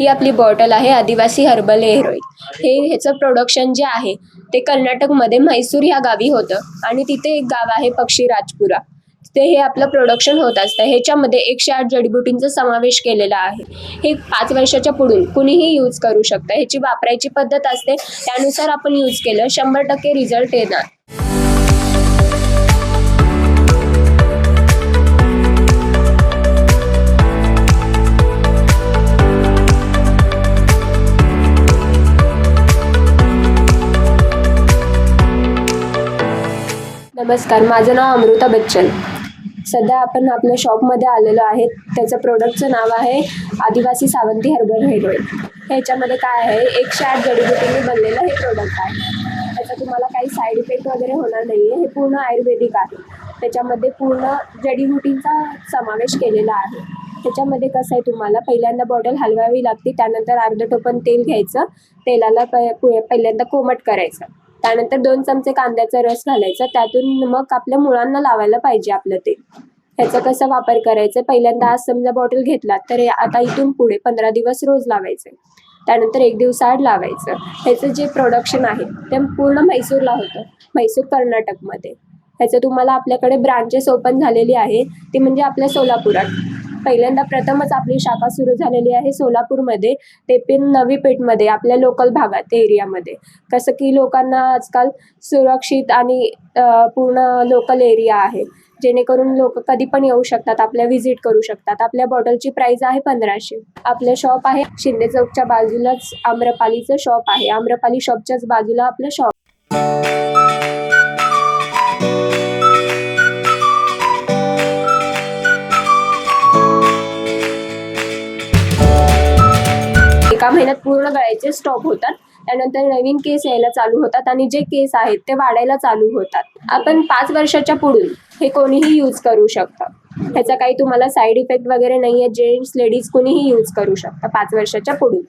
ही आपली बॉटल आहे आदिवासी हर्बल हेअर ऑइल हे ह्याचं प्रोडक्शन जे आहे ते कर्नाटकमध्ये म्हैसूर ह्या गावी होतं. आणि तिथे एक गाव आहे पक्षी राजपुरा. ते हे आपलं प्रोडक्शन होत असतं. ह्याच्यामध्ये एकशे आठ जडीबुटींचा समावेश केलेला आहे. हे पाच वर्षाच्या पुढून कुणीही यूज करू शकतं. ह्याची वापरायची पद्धत असते त्यानुसार आपण यूज केलं. शंभर टक्के रिझल्ट येणार. नमस्कार माझं नाव अमृता बच्चन. सध्या आपण आपल्या शॉपमध्ये आलेलो आहे त्याचं प्रोडक्टचं नाव आहे आदिवासी सावंती हर्बल हेअर ऑइल ह्याच्यामध्ये काय आहे एकशे आठ जडीबुटींनी बनलेलं हे प्रोडक्ट आहे. त्याचा तुम्हाला काही साईड इफेक्ट वगैरे होणार नाही आहे हे पूर्ण आयुर्वेदिक आहे. त्याच्यामध्ये पूर्ण जडीबुटींचा समावेश केलेला आहे. त्याच्यामध्ये कसं आहे तुम्हाला पहिल्यांदा बॉटल हलवावी लागते त्यानंतर अर्ध टोपण तेल घ्यायचं. तेलाला प पु- पहिल्यांदा कोमट करायचं. त्यानंतर दोन चमचे कांद्याचा रस घालायचा. त्यातून मग आपल्या मुळांना लावायला पाहिजे आपलं ते. ह्याचा कसा वापर करायचा? पहिल्यांदा आज समजा बॉटल घेतला तर आता इथून पुढे पंधरा दिवस रोज लावायचे. त्यानंतर एक दिवसाआड लावायचं. ह्याचं जे प्रोडक्शन आहे ते पूर्ण म्हैसूरला होतं. म्हैसूर कर्नाटकमध्ये. ह्याचं तुम्हाला आपल्याकडे ब्रांचेस ओपन झालेली आहे. ती म्हणजे आपल्या सोलापुरात. पहिल्यांदा प्रथमच आपली शाखा सुरू झालेली आहे सोलापूरमध्ये ते पण नवी पेठमध्ये आपल्या लोकल भागात एरियामध्ये कसं की लोकांना आजकाल सुरक्षित आणि पूर्ण लोकल एरिया आहे. जेणेकरून लोक कधी पण येऊ शकतात आपल्या व्हिजिट करू शकतात. आपल्या बॉटलची प्राइस आहे पंधराशे. आपलं शॉप आहे शिंदे चौकच्या बाजूलाच आम्रपालीचं शॉप आहे. आम्रपाली शॉपच्याच बाजूला आपलं शॉप सहा महिन्यात पूर्ण गळ्याचे स्टॉप होतात. त्यानंतर नवीन केस यायला चालू होतात आणि जे केस आहेत ते वाढायला चालू होतात. आपण पाच वर्षाच्या पुढून हे कोणीही यूज करू शकतं. ह्याचा काही तुम्हाला साईड इफेक्ट वगैरे नाही आहे जेंट्स लेडीज कोणीही यूज करू शकता पाच वर्षाच्या पुढून.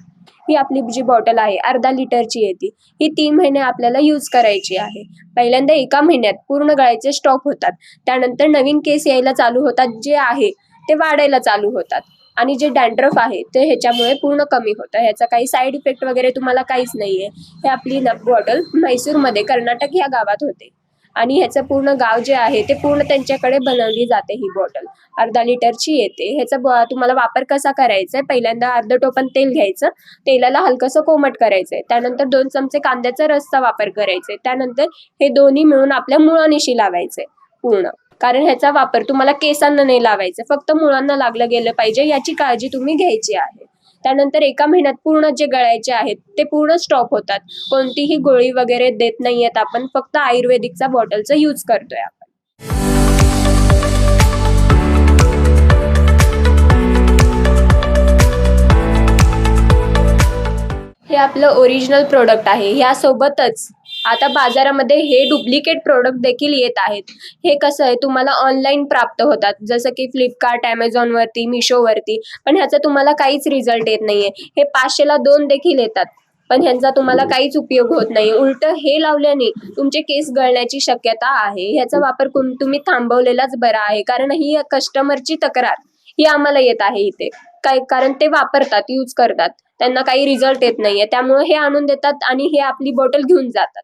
ही आपली जी बॉटल आहे अर्धा लिटरची येते. ही तीन महिने आपल्याला यूज करायची आहे. पहिल्यांदा एका महिन्यात पूर्ण गळ्याचे स्टॉप होतात. त्यानंतर नवीन केस यायला चालू होतात. जे आहे ते वाढायला चालू होतात. आणि जे डॅन्ड्रफ आहे ते ह्याच्यामुळे पूर्ण कमी होतं. ह्याचा काही साईड इफेक्ट वगैरे तुम्हाला काहीच नाही आहे हे आपली न बॉटल म्हैसूरमध्ये कर्नाटक ह्या गावात होते. आणि ह्याचं पूर्ण गाव जे आहे ते पूर्ण त्यांच्याकडे बनवली जाते ही बॉटल अर्धा लिटरची येते. ह्याचा तुम्हाला वापर कसा करायचा आहे पहिल्यांदा अर्ध टोपण तेल घ्यायचं. तेलाला हलकंसं कोमट करायचं आहे त्यानंतर दोन चमचे कांद्याचा रसचा वापर करायचा आहे त्यानंतर हे दोन्ही मिळून आपल्या मुळानिशी लावायचे पूर्ण. कारण ह्याचा वापर तुम्हाला केसांना नाही लावायचा फक्त मुळांना लागलं गेलं पाहिजे याची काळजी तुम्ही घ्यायची आहे. त्यानंतर एका महिन्यात पूर्ण जे गळायचे आहेत ते पूर्ण स्टॉप होतात. कोणतीही गोळी वगैरे देत नाही आहेत आपण फक्त आयुर्वेदिकचा बॉटलचा यूज करतोय आपण. हे आपलं ओरिजिनल प्रोडक्ट आहे. यासोबतच आता बाजारामध्ये हे डुप्लिकेट प्रोडक्ट देखील येत आहेत. हे कसं आहे? तुम्हाला ऑनलाईन प्राप्त होतात. जसं की फ्लिपकार्ट ॲमेझॉनवरती मिशोवरती पण ह्याचा तुम्हाला काहीच रिझल्ट येत नाहीये. हे पाचशेला दोन देखील येतात. पण ह्यांचा तुम्हाला काहीच उपयोग होत नाही. उलट हे लावल्याने तुमचे केस गळण्याची शक्यता आहे. ह्याचा वापर तुम्ही थांबवलेलाच बरा आहे. कारण ही कस्टमरची तक्रार ही आम्हाला येत आहे इथे. काय कारण ते वापरतात यूज करतात. त्यांना काही रिझल्ट येत नाहीये. त्यामुळे हे आणून देतात आणि हे आपली बॉटल घेऊन जातात.